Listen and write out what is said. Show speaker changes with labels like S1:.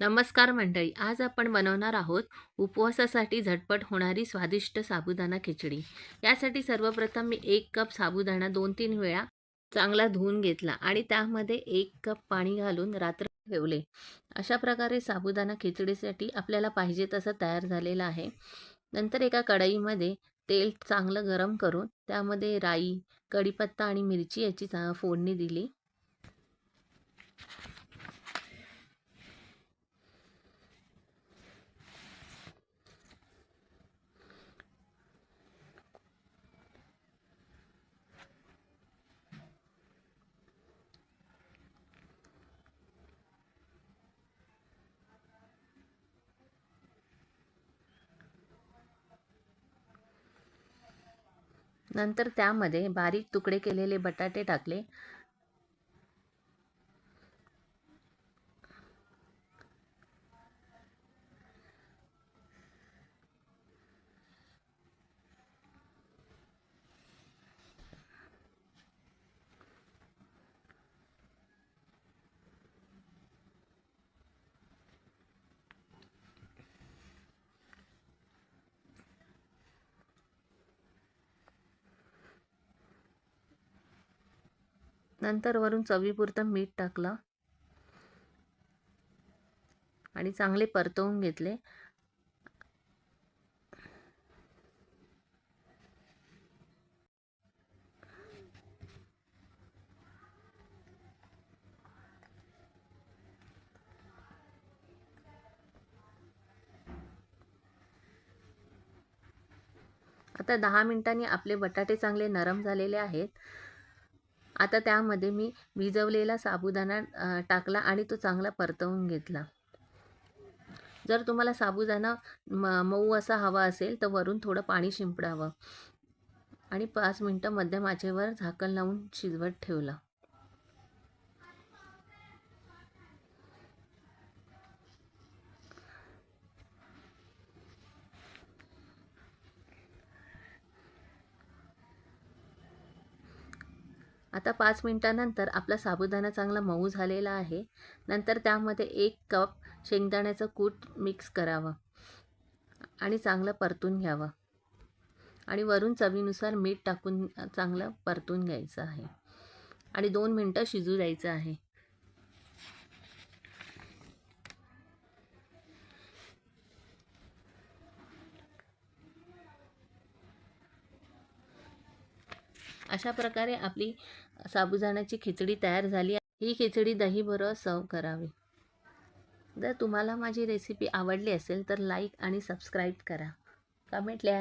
S1: नमस्कार मंडळी आज आपण बनवणार आहोत उपवासासाठी झटपट होणारी स्वादिष्ट साबुदाणा खिचडी. यासाठी सर्वप्रथम मी एक कप साबुदाणा दोन तीन वेळा चांगला धुवून घेतला आणि त्यामध्ये एक कप पाणी घालून रात्र ठेवले. अशा प्रकारे साबुदाणा खिचडीसाठी आपल्याला पाहिजे तसं तयार झालेलं आहे. नंतर एका कढईमध्ये तेल चांगलं गरम करून त्यामध्ये राई कढीपत्ता आणि मिरची याची चा- फोडणी दिली. नंतर त्यामध्ये बारीक तुकडे केलेले बटाटे टाकले. नंतर वरून चवीपुरतं मीठ टाकलं. आणि चांगले परतवून घेतले. आता दहा मिनिटांनी आपले बटाटे चांगले नरम झालेले आहेत. आता त्यामध्ये मी भिजवलेला साबुदाणा टाकला आणि तो चांगला परतवून घेतला. जर तुम्हाला साबुदाणा म मऊ असा हवा असेल तर वरून थोडं पाणी शिंपडावं. आणि पाच मिनटं मध्यम आचेवर झाकण लावून शिजवत ठेवलं. आता पाच मिनटानंतर आपला साबुदाणा चांगला मऊ झालेला आहे. नंतर त्यामध्ये एक कप शेंगदाण्याचं कूट मिक्स करावं आणि चांगलं परतून घ्यावं. आणि वरून चवीनुसार मीठ टाकून चांगलं परतून घ्यायचं आहे. आणि दोन मिनटं शिजू द्यायचं आहे. अशा प्रकारे आपली साबुदाण्याची खिचडी तयार झाली ही खिचडी दहीबरोबर सर्व करावी. जर तुम्हाला माझी रेसिपी आवडली असेल तर लाईक आणि सबस्क्राईब करा. कमेंट लिहा.